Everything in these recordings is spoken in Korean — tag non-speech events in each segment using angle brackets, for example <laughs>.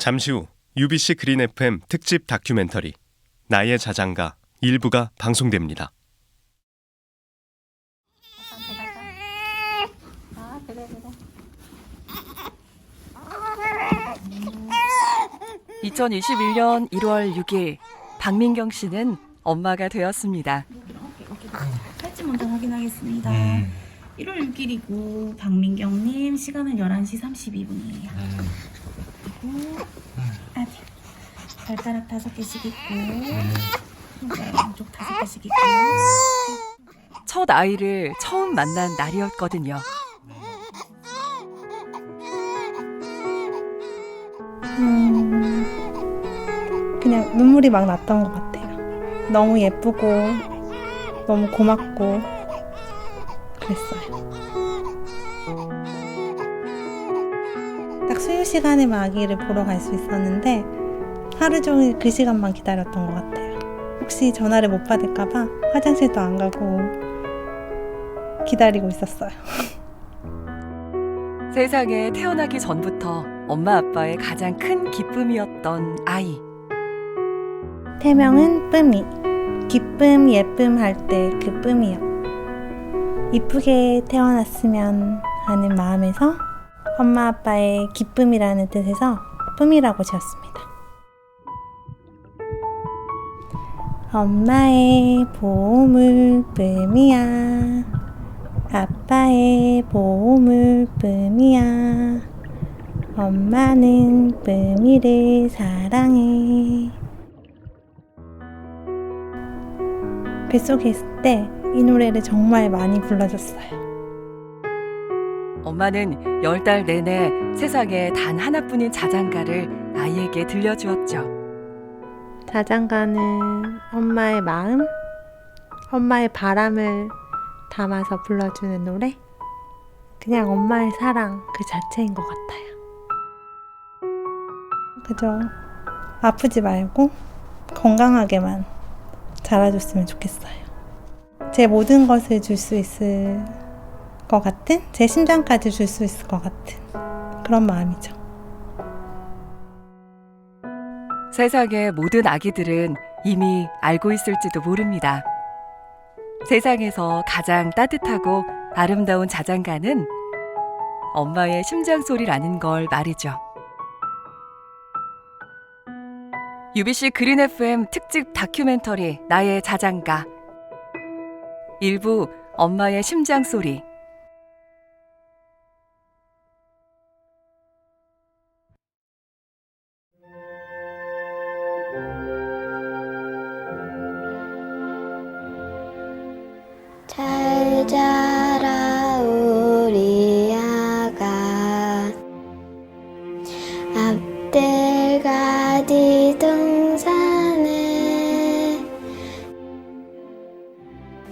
잠시 후 UBC 그린 FM 특집 다큐멘터리 나의 자장가 일부가 방송됩니다. 아 그래 그래 2021년 1월 6일 박민경 씨는 엄마가 되었습니다. 팔찌 먼저 확인하겠습니다 음. 1월 6일이고 박민경님 시간은 11시 32분이에요 그 리고 아직 발가락 다섯 개씩 있고 왼쪽 다섯 개씩 있고요 첫 아이를 처음 만난 날이었거든요. 음, 그냥 눈물이 막 났던 것 같아요. 너무 예쁘고, 너무 고맙고, 그랬어요. 시간에만 아기를 보러 갈 수 있었는데, 하루 종일 그 시간만 기다렸던 것 같아요. 혹시 전화를 못 받을까봐 화장실도 안 가고 기다리고 있었어요. <laughs> 세상에 태어나기 전부터 엄마 아빠의 가장 큰 기쁨이었던 아이. 태명은 쁨이 기쁨 예쁨 할 때그 쁨이요 이쁘게 태어났으면 하는 마음에서 엄마 아빠의 기쁨이라는 뜻에서 쁨이라고 지었습니다. 엄마의 보물 쁨이야. 아빠의 보물 쁨이야. 엄마는 쁨이를 사랑해. 뱃속에 있을 때 이 노래를 정말 많이 불러줬어요. 엄마는 열 달 내내 세상에 단 하나뿐인 자장가를 아이에게 들려주었죠. 자장가는 엄마의 마음, 엄마의 바람을 담아서 불러주는 노래. 그냥 엄마의 사랑 그 자체인 것 같아요. 그죠? 아프지 말고 건강하게만 자라줬으면 좋겠어요. 제 모든 것을 줄 수 있을 것 같은, 제 심장까지 줄 수 있을 것 같은 그런 마음이죠. 세상의 모든 아기들은 이미 알고 있을지도 모릅니다. 세상에서 가장 따뜻하고 아름다운 자장가는 엄마의 심장 소리라는 걸 말이죠. UBC 그린 FM 특집 다큐멘터리 나의 자장가 일부 엄마의 심장 소리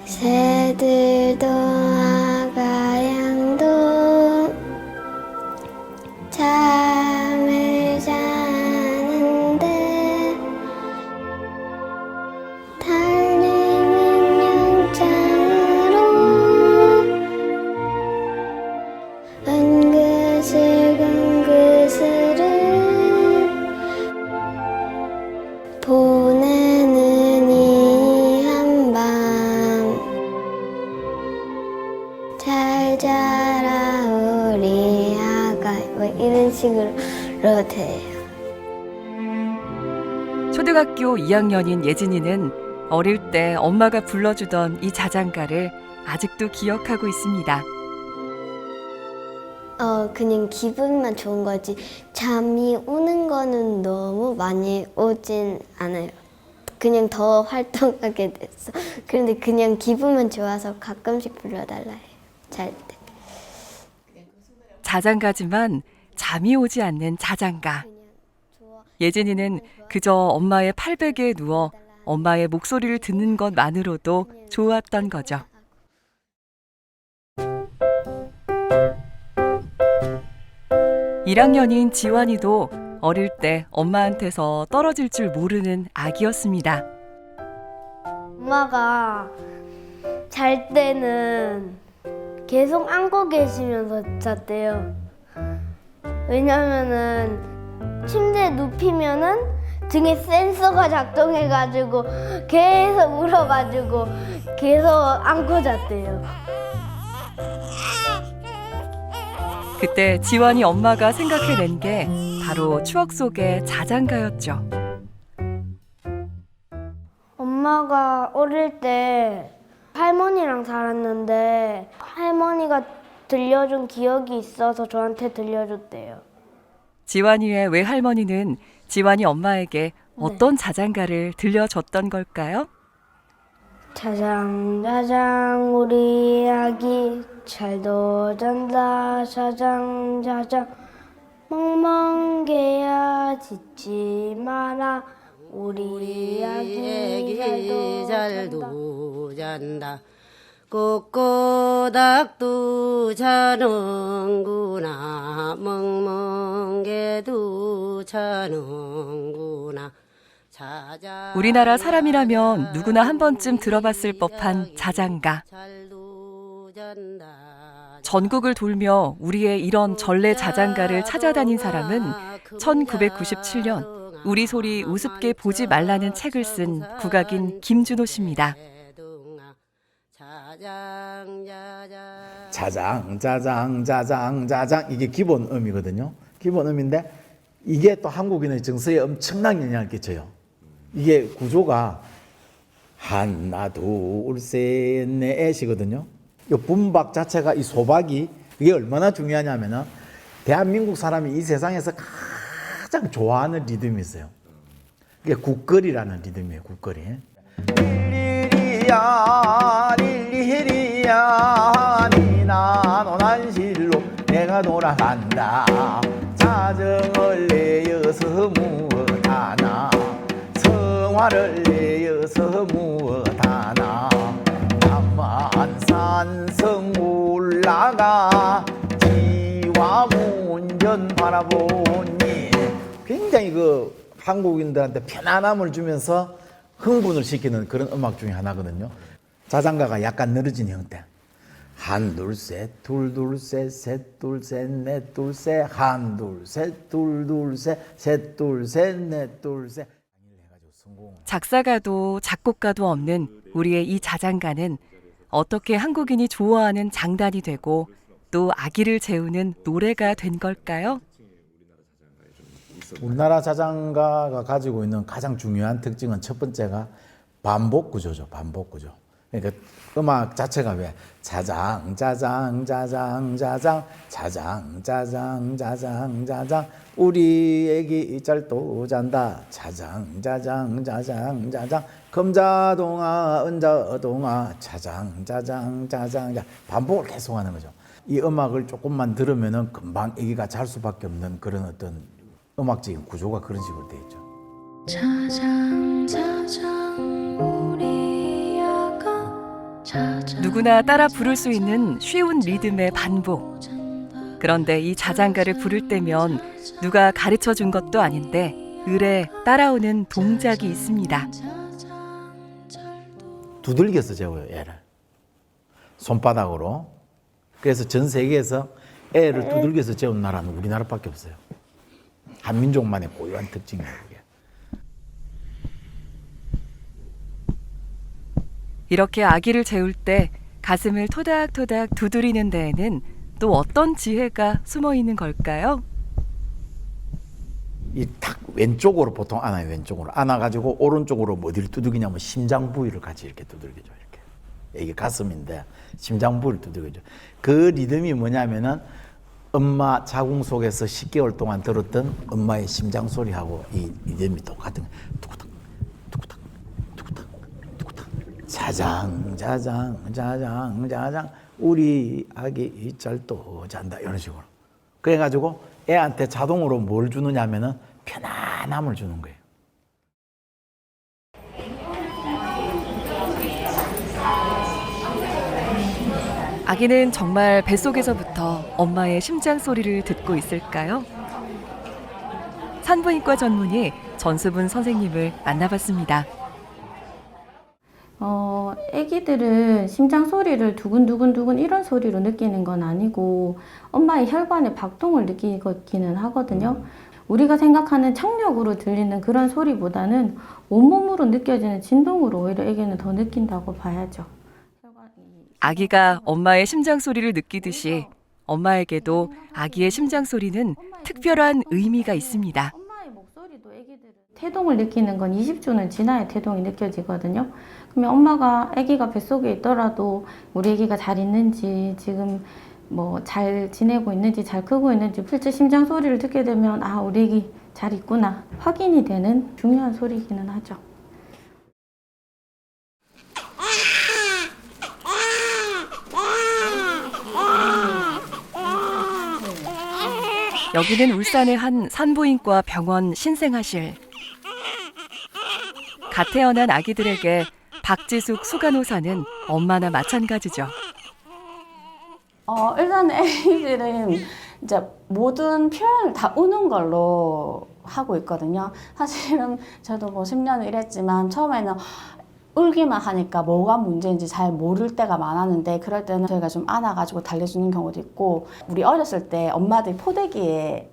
새들도 2학년인 예진이는 어릴 때 엄마가 불러주던 이 자장가를 아직도 기억하고 있습니다. 어, 그냥 기분만 좋은 거지. 잠이 오는 거는 너무 많이 오진 않아요. 그냥 더 활동하게 됐어. 그런데 그냥 기분만 좋아서 가끔씩 불러달라 해요. 잘 때. 자장가지만 잠이 오지 않는 자장가. 예진이는 그저 엄마의 팔베개에 누워 엄마의 목소리를 듣는 것만으로도 좋았던 거죠. 일학년인 지환이도 어릴 때 엄마한테서 떨어질 줄 모르는 아기였습니다. 엄마가 잘 때는 계속 안고 계시면서 잤대요. 왜냐면은 침대에 눕히면은 등에 센서가 작동해가지고 계속 울어가지고 계속 안고 잤대요. 그때 지원이 엄마가 생각해낸 게 바로 추억 속의 자장가였죠. 엄마가 어릴 때 할머니랑 살았는데 할머니가 들려준 기억이 있어서 저한테 들려줬대요. 지환이의 외할머니는 지환이 엄마에게 어떤 자장가를 들려줬던 걸까요? 자장 자장 우리 아기 잘도 잔다. 자장 자장 멍멍개야. 짖지 마라. 우리 아기 잘도 잔다. 잘도 잔다 꼬꼬닥도 자는구나 멍멍개도 자는구나 우리나라 사람이라면 누구나 한 번쯤 들어봤을 법한 자장가. 전국을 돌며 우리의 이런 전래 자장가를 찾아다닌 사람은 1997년 우리 소리 우습게 보지 말라는 책을 쓴 국악인 김준호 씨입니다. 자장 자장 자장, 자장, 자장, 자장 이게 기본 음이거든요. 기본 음인데 이게 또 한국인의 정서에 엄청난 영향을 끼쳐요. 이게 구조가 하나, 둘, 셋, 넷이거든요. 이 분박 자체가 이 소박이 이게 얼마나 중요하냐면은 대한민국 사람이 이 세상에서 가장 좋아하는 리듬이 있어요. 그게 국거리라는 리듬이에요. 국거리. 릴리리야 릴리리야 니나 노난실로 내가 돌아간다 자정을 내어서 무엇하나 성화를 내어서 무엇하나 남한산성 올라가 지화문전 바라보니 굉장히 그 한국인들한테 편안함을 주면서 흥분을 시키는 그런 음악 중에 하나거든요. 자장가가 약간 늘어진 형태. 한, 둘, 셋, 둘, 둘, 셋, 셋, 둘, 셋, 넷, 둘, 셋, 한, 둘, 셋, 둘, 둘, 셋, 셋, 둘, 셋, 넷, 둘, 셋. 작사가도 작곡가도 없는 우리의 이 자장가는 어떻게 한국인이 좋아하는 장단이 되고 또 아기를 재우는 노래가 된 걸까요? 우리나라 자장가가 가지고 있는 가장 중요한 특징은 첫 번째가 반복 구조죠. 반복 구조. 그러니까 음악 자체가 왜 자장 자장 자장 자장 자장 자장 자장 자장 우리 애기 짤도 잔다 자장 자장 자장 자장 금자동아 은자동아 자장 자장 자장 자 반복을 계속하는 거죠. 이 음악을 조금만 들으면은 금방 애기가 잘 수밖에 없는 그런 어떤 음악적인 구조가 그런 식으로 돼 있죠. 자장 자장 우리 아가 자장 누구나 따라 부를 수 있는 쉬운 리듬의 반복. 그런데 이 자장가를 부를 때면 누가 가르쳐 준 것도 아닌데 을에 따라오는 동작이 있습니다. 두들겨서 재워요 애를 손바닥으로. 그래서 전 세계에서 애를 두들겨서 재운 나라는 우리나라밖에 없어요. 한민족만의 고유한 특징이에요. 이렇게 아기를 재울 때 가슴을 토닥토닥 두드리는 데에는 또 어떤 지혜가 숨어 있는 걸까요? 이 탁 왼쪽으로 보통 안아요 왼쪽으로 안아가지고 오른쪽으로 뭐 어디를 두들기냐면 심장 부위를 같이 이렇게 두들겨줘 이렇게 이게 가슴인데 심장 부위를 두들겨줘 그 리듬이 뭐냐면은 엄마 자궁 속에서 10개월 동안 들었던 엄마의 심장 소리하고 이 리듬이 똑같은. 뚜구탁 뚜구탁 뚜구탁 뚜구탁 자장 자장 자장 자장 우리 아기 짤도 잔다 이런 식으로 그래가지고 애한테 자동으로 뭘 주느냐면은 편안함을 주는 거예요. 아기는 정말 뱃속에서부터 엄마의 심장 소리를 듣고 있을까요? 산부인과 전문의 전수분 선생님을 만나봤습니다. 어, 아기들은 심장 소리를 두근두근두근 이런 소리로 느끼는 건 아니고 엄마의 혈관의 박동을 느끼기는 하거든요. 우리가 생각하는 창력으로 들리는 그런 소리보다는 온몸으로 느껴지는 진동으로 오히려 애기는 더 느낀다고 봐야죠. 아기가 엄마의 심장 소리를 느끼듯이 엄마에게도 아기의 심장 소리는 특별한 의미가 있습니다. 태동을 느끼는 건 20주는 지나야 태동이 느껴지거든요. 그러면 엄마가 아기가 뱃속에 있더라도 우리 아기가 잘 있는지 지금 뭐 잘 지내고 있는지 잘 크고 있는지 실제 심장 소리를 듣게 되면 아 우리 아기 잘 있구나 확인이 되는 중요한 소리기는 하죠. 여기는 울산의 한 산부인과 병원 신생아실. 갓 태어난 아기들에게 박지숙 수간호사는 엄마나 마찬가지죠. 어, 일단 애기들은 이제 모든 표현을 다 우는 걸로 하고 있거든요. 사실은 저도 뭐 10년을 일했지만 처음에는 울기만 하니까 뭐가 문제인지 잘 모를 때가 많았는데 그럴 때는 저희가 좀 안아가지고 달래주는 경우도 있고 우리 어렸을 때 엄마들이 포대기에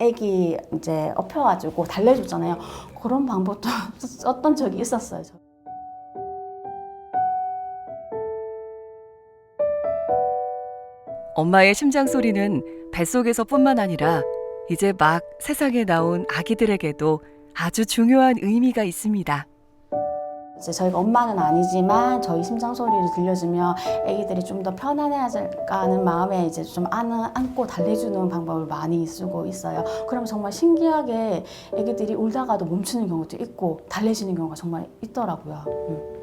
애기 이제 엎혀가지고 달래줬잖아요. 그런 방법도 <laughs> 썼던 적이 있었어요. 저. 엄마의 심장 소리는 뱃속에서뿐만 아니라 이제 막 세상에 나온 아기들에게도 아주 중요한 의미가 있습니다. 이제 저희가 엄마는 아니지만 저희 심장 소리를 들려주면 아기들이 좀 더 편안해질까 하는 마음에 이제 좀 안, 안고 달래주는 방법을 많이 쓰고 있어요. 그럼 정말 신기하게 아기들이 울다가도 멈추는 경우도 있고 달래지는 경우가 정말 있더라고요. 음.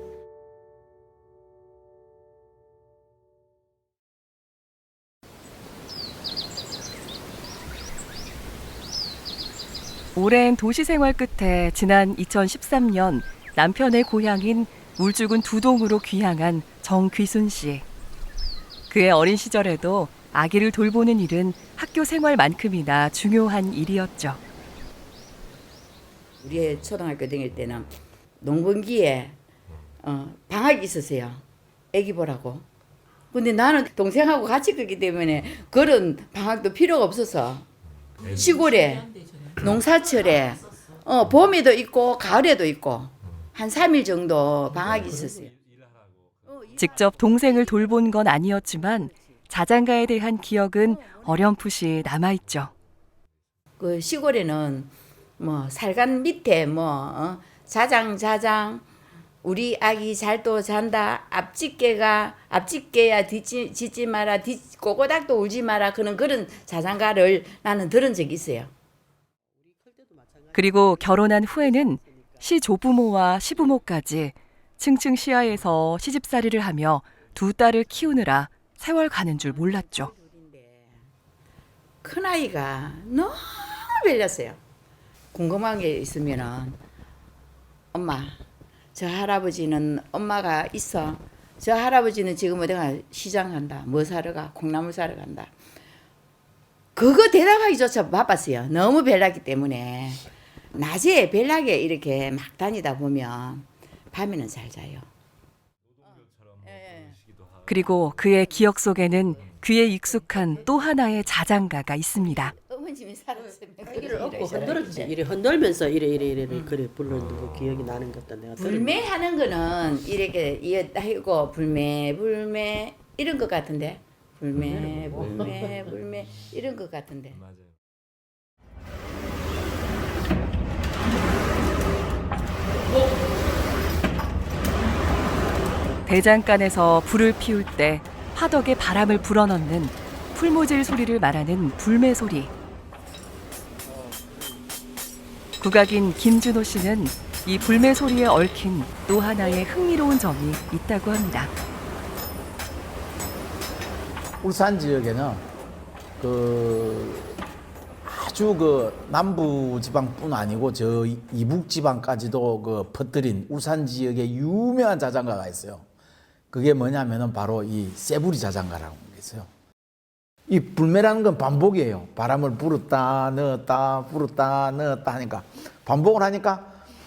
오랜 도시 생활 끝에 지난 2013년 남편의 고향인 울주군 두동으로 귀향한 정귀순 씨. 그의 어린 시절에도 아기를 돌보는 일은 학교 생활만큼이나 중요한 일이었죠. 우리 초등학교 다닐 때는 농번기에 어, 방학이 있었어요. 애기 보라고. 근데 나는 동생하고 같이 컸기 때문에 그런 방학도 필요가 없어서 시골에 농사철에 어, 봄에도 있고 가을에도 있고 한 3일 정도 방학이 있었어요. 직접 동생을 돌본 건 아니었지만 자장가에 대한 기억은 어렴풋이 남아있죠. 그 시골에는 뭐 살간 밑에 뭐 어, 자장 자장 우리 아기 잘도 잔다 앞집게가 앞집게야 짖지 마라 뒤 꼬꼬닥도 울지 마라 그런 그런 자장가를 나는 들은 적이 있어요. 그리고 결혼한 후에는 시조부모와 시부모까지 층층 시야에서 시집살이를 하며 두 딸을 키우느라 세월 가는 줄 몰랐죠. 큰 아이가 너무 별렸어요. 궁금한 게 있으면은 엄마 저 할아버지는 엄마가 있어. 저 할아버지는 지금 어디가 시장 간다. 뭐 사러 가? 콩나물 사러 간다. 그거 대답하기조차 바빴어요. 너무 별났기 때문에 낮에 별나게 이렇게 막 다니다 보면 밤에는 잘 자요. 그리고 그의 기억 속에는 귀에 익숙한 또 하나의 자장가가 있습니다. 어머님이 살았으면 흔들었지. 이래 흔들면서 이래 이래 이래 그래 불렀는 거 기억이 나는 것 같다 내가. 불매하는 거는 이렇게 이어다고 불매 불매 이런 것 같은데? 불매 불매 불매 이런 것 같은데 대장간에서 불을 피울 때 화덕에 바람을 불어넣는 풀모질 소리를 말하는 불매 소리. 국악인 김준호 씨는 이 불매 소리에 얽힌 또 하나의 흥미로운 점이 있다고 합니다. 울산 지역에는 그 아주 그 남부 지방뿐 아니고 저 이북 지방까지도 그 퍼뜨린 울산 지역의 유명한 자장가가 있어요. 그게 뭐냐면은 바로 이 세부리 자장가라고 게 있어요. 이 불매라는 건 반복이에요. 바람을 불었다 넣었다 불었다 넣었다 하니까 반복을 하니까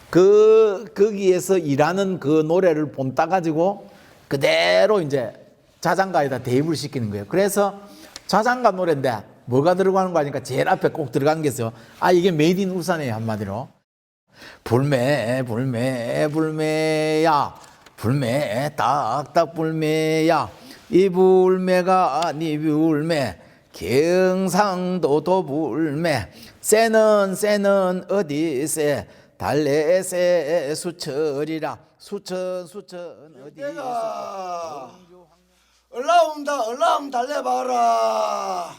그 거기에서 일하는 그 노래를 본 따 가지고 그대로 이제 자장가에다 대입을 시키는 거예요. 그래서 자장가 노래인데 뭐가 들어가는 거 아니까 제일 앞에 꼭 들어가는 게 있어요. 아 이게 메이드 인 울산이에요 한마디로. 불매 불매 불매야 불매 딱딱 불매야. 이 불매가 니 불매 경상도 도불매. 새는 새는 어디세? 달래새 수철이라. 수천 수천 어디 올라온다 올라오면 달래봐라.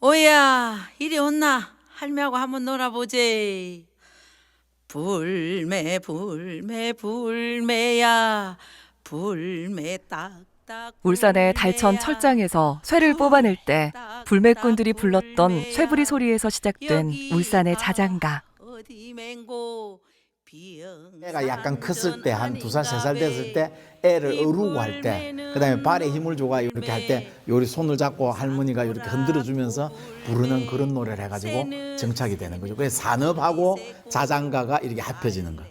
오야 이리 온나. 할매하고 한번 놀아보지 불매 불매 불매야. 불매 딱딱 울산의 달천 철장에서 쇠를 뽑아낼 때 불매꾼들이 불렀던 쇠부리 소리에서 시작된 울산의 자장가. 애가 약간 컸을 때 한 두 살 세 살 됐을 때 애를 어루고 할 때 그 다음에 발에 힘을 줘가 이렇게 할 때 요리 손을 잡고 할머니가 이렇게 흔들어 주면서 부르는 그런 노래를 해가지고 정착이 되는 거죠. 그래서 산업하고 자장가가 이렇게 합해지는 거.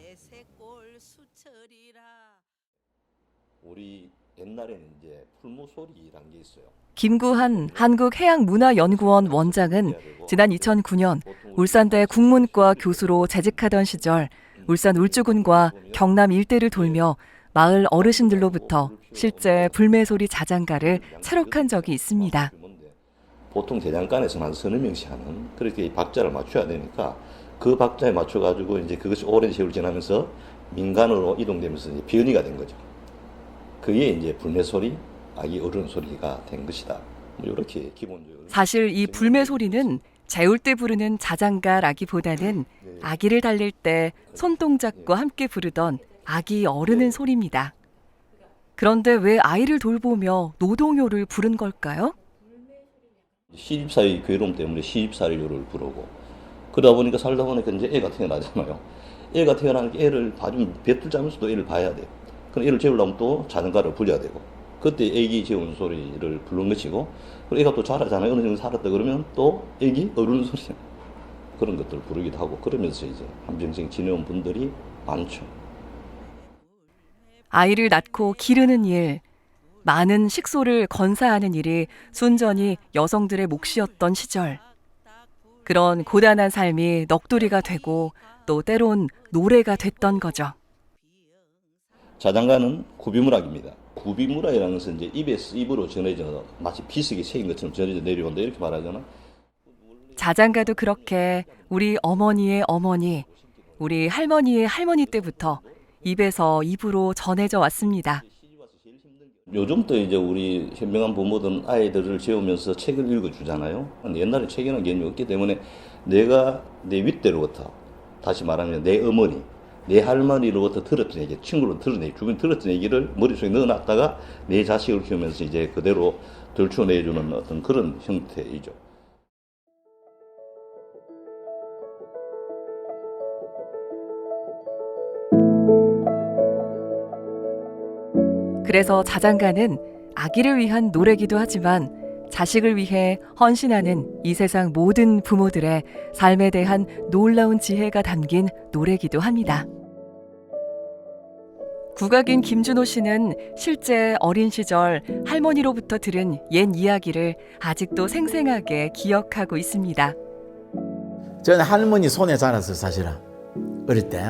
우리 옛날에는 이제 풀무소리라는 게 있어요. 김구한 한국해양문화연구원 원장은 지난 2009년 울산대 국문과 교수로 재직하던 시절 울산 울주군과 경남 일대를 돌며 마을 어르신들로부터 실제 불매소리 자장가를 체록한 적이 있습니다. 보통 대장간에서는 한 서너 명씩 하는 그렇게 박자를 맞춰야 되니까 그 박자에 맞춰 가지고 이제 그것이 오랜 세월 지나면서 민간으로 이동되면서 이제 변이가 된 거죠. 그게 이제 불매소리, 아기 어른 소리가 된 것이다. 뭐 이렇게 기본적으로 사실 이 불매소리는 재울 때 부르는 자장가라기보다는 아기를 달랠 때 손동작과 함께 부르던 아기 어르는 소리입니다. 그런데 왜 아이를 돌보며 노동요를 부른 걸까요? 시집살이 괴로움 때문에 시집살이를 부르고 그러다 보니까 살다 보니까 이제 애가 태어나잖아요. 애가 태어나니까 애를 봐주면 뱃을 짜면서도 애를 봐야 돼. 그럼 애를 재우려면 또 자전가를 불려야 되고 그때 애기 재우는 소리를 부른 것이고 그리고 애가 또 자라잖아요. 어느 정도 살았다 그러면 또 애기 어른 소리 그런 것들을 부르기도 하고 그러면서 이제 한평생 지내온 분들이 많죠. 아이를 낳고 기르는 일, 많은 식소를 건사하는 일이 순전히 여성들의 몫이었던 시절. 그런 고단한 삶이 넋두리가 되고 또 때론 노래가 됐던 거죠. 자장가는 구비문학입니다. 구비문학이라는 것은 이제 입에서 입으로 전해져 마치 비석이 새인 것처럼 전해져 내려온다 이렇게 말하잖아. 자장가도 그렇게 우리 어머니의 어머니, 우리 할머니의 할머니 때부터 입에서 입으로 전해져 왔습니다. 요즘도 이제 우리 현명한 부모들은 아이들을 재우면서 책을 읽어주잖아요. 옛날에 책이라는 개념이 없기 때문에 내가 내 윗대로부터 다시 말하면 내 어머니, 내 할머니로부터 들었던 얘기, 친구로 들은 얘기, 주변 들었던 얘기를 머릿속에 넣어놨다가 내 자식을 키우면서 이제 그대로 들춰내주는 어떤 그런 형태이죠. 그래서 자장가는 아기를 위한 노래기도 하지만 자식을 위해 헌신하는 이 세상 모든 부모들의 삶에 대한 놀라운 지혜가 담긴 노래기도 합니다. 국악인 김준호 씨는 실제 어린 시절 할머니로부터 들은 옛 이야기를 아직도 생생하게 기억하고 있습니다. 저는 할머니 손에 자랐어요 사실은 어릴 때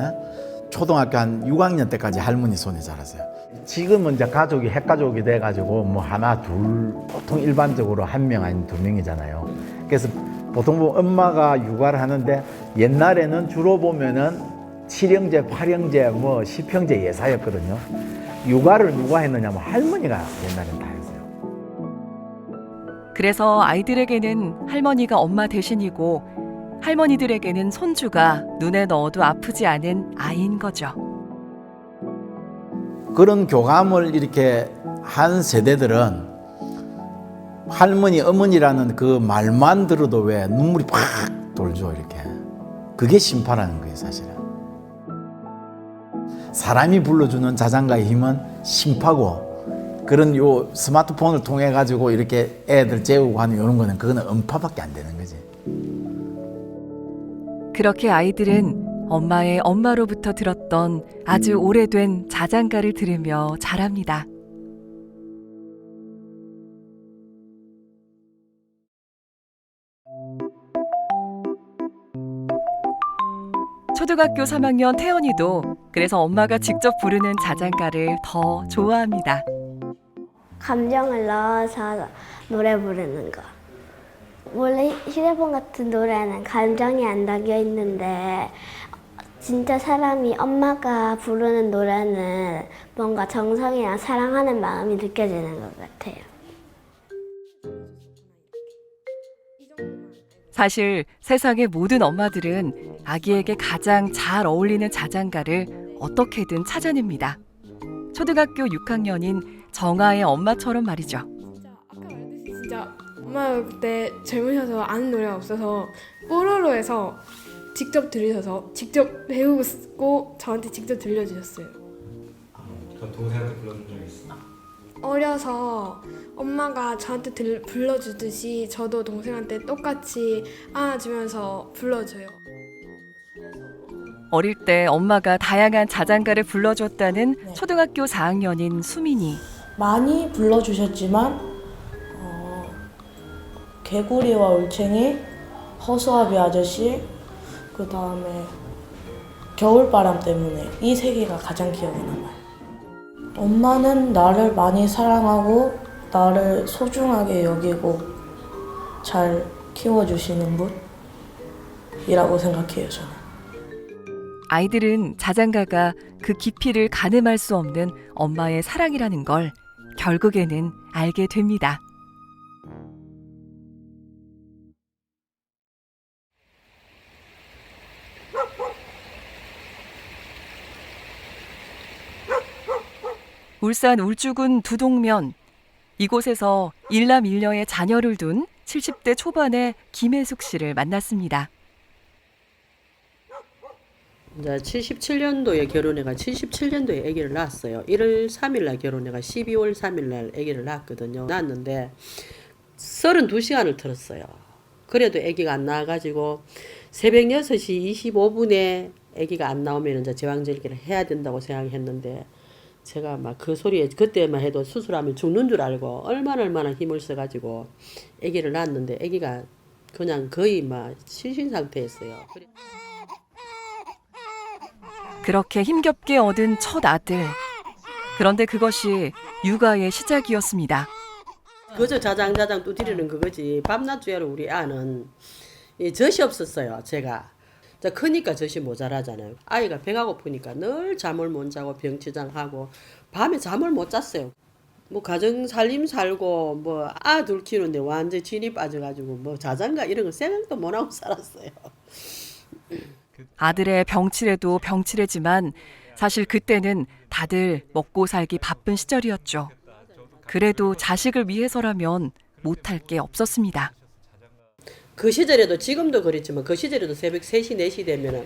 초등학교 한 6학년 때까지 할머니 손에 자랐어요. 지금은 이제 가족이 핵가족이 돼가지고 뭐 하나 둘 보통 일반적으로 한 명 아니면 두 명이잖아요. 그래서 보통 보면 엄마가 육아를 하는데 옛날에는 주로 보면은 칠형제, 팔형제, 뭐 십형제 예사였거든요. 육아를 누가 했느냐 면 할머니가 옛날엔 다 했어요. 그래서 아이들에게는 할머니가 엄마 대신이고 할머니들에게는 손주가 눈에 넣어도 아프지 않은 아이인 거죠. 그런 교감을 이렇게 한 세대들은 할머니, 어머니라는 그 말만 들어도 왜 눈물이 팍 돌죠, 이렇게. 그게 심파라는 거예요, 사실은. 사람이 불러주는 자장가의 힘은 심파고, 그런 요 스마트폰을 통해 가지고 이렇게 애들 재우고 하는 이런 거는 그거는 음파밖에 안 되는 거지. 그렇게 아이들은 엄마의 엄마로부터 들었던 아주 오래된 자장가를 들으며 자랍니다. 초등학교 3학년 태연이도 그래서 엄마가 직접 부르는 자장가를 더 좋아합니다. 감정을 넣어서 노래 부르는 거. 원래 휴대폰 같은 노래는 감정이 안 담겨 있는데 진짜 사람이 엄마가 부르는 노래는 뭔가 정성이랑 사랑하는 마음이 느껴지는 것 같아요. 사실 세상의 모든 엄마들은 아기에게 가장 잘 어울리는 자장가를 어떻게든 찾아냅니다. 초등학교 6학년인 정아의 엄마처럼 말이죠. 엄마가 그때 젊으셔서 아는 노래가 없어서 뽀로로에서 직접 들으셔서 직접 배우고 저한테 직접 들려주셨어요. 그럼 동생한테 불러준 적 있어? 어려서 엄마가 저한테 들, 불러주듯이 저도 동생한테 똑같이 안아주면서 불러줘요. 어릴 때 엄마가 다양한 자장가를 불러줬다는 초등학교 4학년인 수민이. 많이 불러주셨지만 어, 개구리와 올챙이, 허수아비 아저씨, 그 다음에 겨울바람 때문에 이 세 개가 가장 기억에 남아요. 엄마는 나를 많이 사랑하고 나를 소중하게 여기고 잘 키워주시는 분이라고 생각해요, 저는. 아이들은 자장가가 그 깊이를 가늠할 수 없는 엄마의 사랑이라는 걸 결국에는 알게 됩니다. 울산 울주군 두동면 이곳에서 일남 일녀의 자녀를 둔 70대 초반의 김혜숙 씨를 만났습니다. 이제 77년도에 결혼해가 77년도에 아기를 낳았어요. 1월 3일 날 결혼해가 12월 3일 날 아기를 낳았거든요. 낳았는데 32시간을 틀었어요. 그래도 아기가 안 나와가지고 새벽 6시 25분에 아기가 안 나오면 이제 제왕절개를 해야 된다고 생각했는데 제가 막 그 소리에 그때만 해도 수술하면 죽는 줄 알고 얼마나 얼마나 힘을 써가지고 아기를 낳았는데 아기가 그냥 거의 막 실신 상태였어요. 그렇게 힘겹게 얻은 첫 아들. 그런데 그것이 육아의 시작이었습니다. 그저 자장자장 두드리는 그거지. 밤낮 주야로 우리 아는 이 젖이 없었어요. 제가. 자, 크니까 젖이 모자라잖아요. 아이가 배가 고프니까 늘 잠을 못 자고 병치장하고 밤에 잠을 못 잤어요. 뭐 가정 살림 살고 뭐 아 둘 키우는데 완전 진이 빠져가지고 뭐 자장가 이런 거 생각도 못 하고 살았어요. 아들의 병치레도 병치레지만 사실 그때는 다들 먹고 살기 바쁜 시절이었죠. 그래도 자식을 위해서라면 못할 게 없었습니다. 그 시절에도 지금도 그랬지만 그 시절에도 새벽 3시 4시 되면은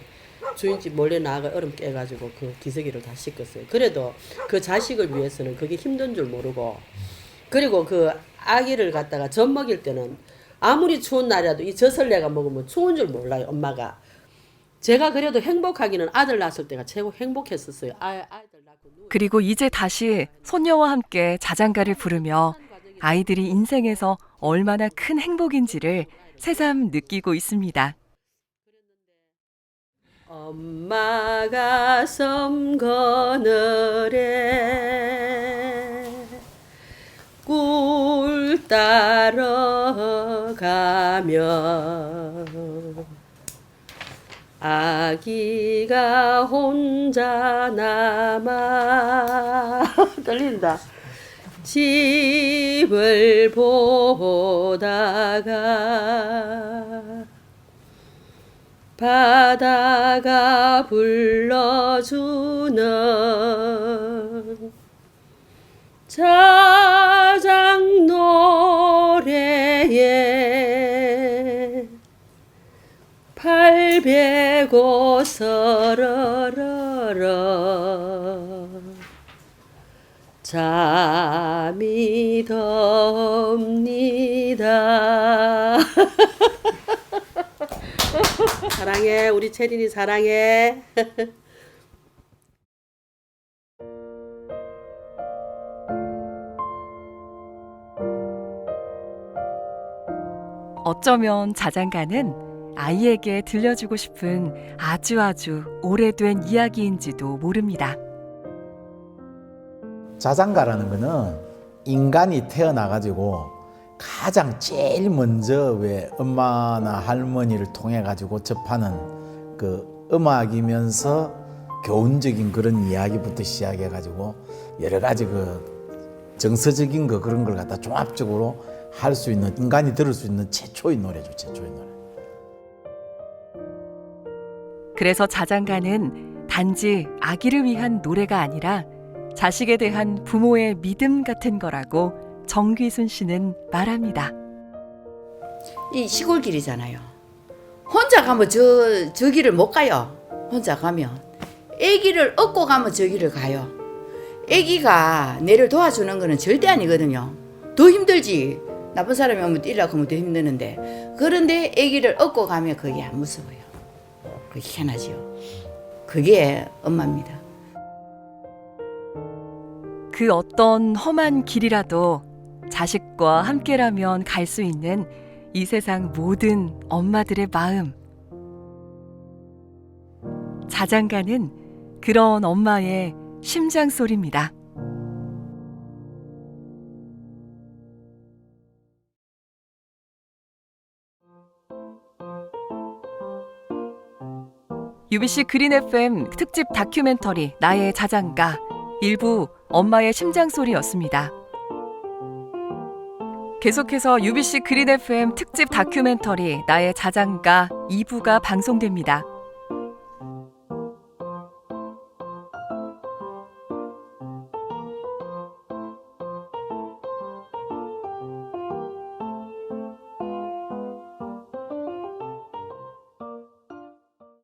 주인집 몰래 나가 얼음 깨가지고 그 기저귀를 다 씻겼어요. 그래도 그 자식을 위해서는 그게 힘든 줄 모르고 그리고 그 아기를 갖다가 젖 먹일 때는 아무리 추운 날이라도 이 젖을 내가 먹으면 추운 줄 몰라요 엄마가. 제가 그래도 행복하기는 아들 낳았을 때가 최고 행복했었어요. 아, 그리고 이제 다시 손녀와 함께 자장가를 부르며 아이들이 인생에서 얼마나 큰 행복인지를 새삼 느끼고 있습니다. 엄마가 섬 거늘에 꿀 따러 가면 아기가 혼자 남아 <laughs> 떨린다 집을 보다가 바다가 불러주는 자장 노래에 팔 베고 서러러러 잠이 덥니다. <laughs> 사랑해 우리 채린이 사랑해. <laughs> 어쩌면 자장가는 아이에게 들려주고 싶은 아주 아주 오래된 이야기인지도 모릅니다. 자장가라는 거는 인간이 태어나가지고 가장 제일 먼저 왜 엄마나 할머니를 통해 가지고 접하는 그 음악이면서 교훈적인 그런 이야기부터 시작해 가지고 여러 가지 그 정서적인 거 그런 걸 갖다 종합적으로 할 수 있는 인간이 들을 수 있는 최초의 노래죠 최초의 노래. 그래서 자장가는 단지 아기를 위한 노래가 아니라 자식에 대한 부모의 믿음 같은 거라고 정귀순 씨는 말합니다. 이 시골 길이잖아요. 혼자 가면 저, 저 길을 못 가요. 혼자 가면. 애기를 업고 가면 저 길을 가요. 애기가 내를 도와주는 거는 절대 아니거든요. 더 힘들지. 나쁜 사람이 오면 뛰려고 하면 더 힘드는데. 그런데 애기를 업고 가면 그게 안 무서워요. 그게 희한하지요. 그게 엄마입니다. 그 어떤 험한 길이라도 자식과 함께라면 갈 수 있는 이 세상 모든 엄마들의 마음. 자장가는 그런 엄마의 심장 소리입니다. UBC 그린 FM 특집 다큐멘터리 나의 자장가 일부 엄마의 심장 소리였습니다. 계속해서 UBC 그린 FM 특집 다큐멘터리 나의 자장가 2부가 방송됩니다.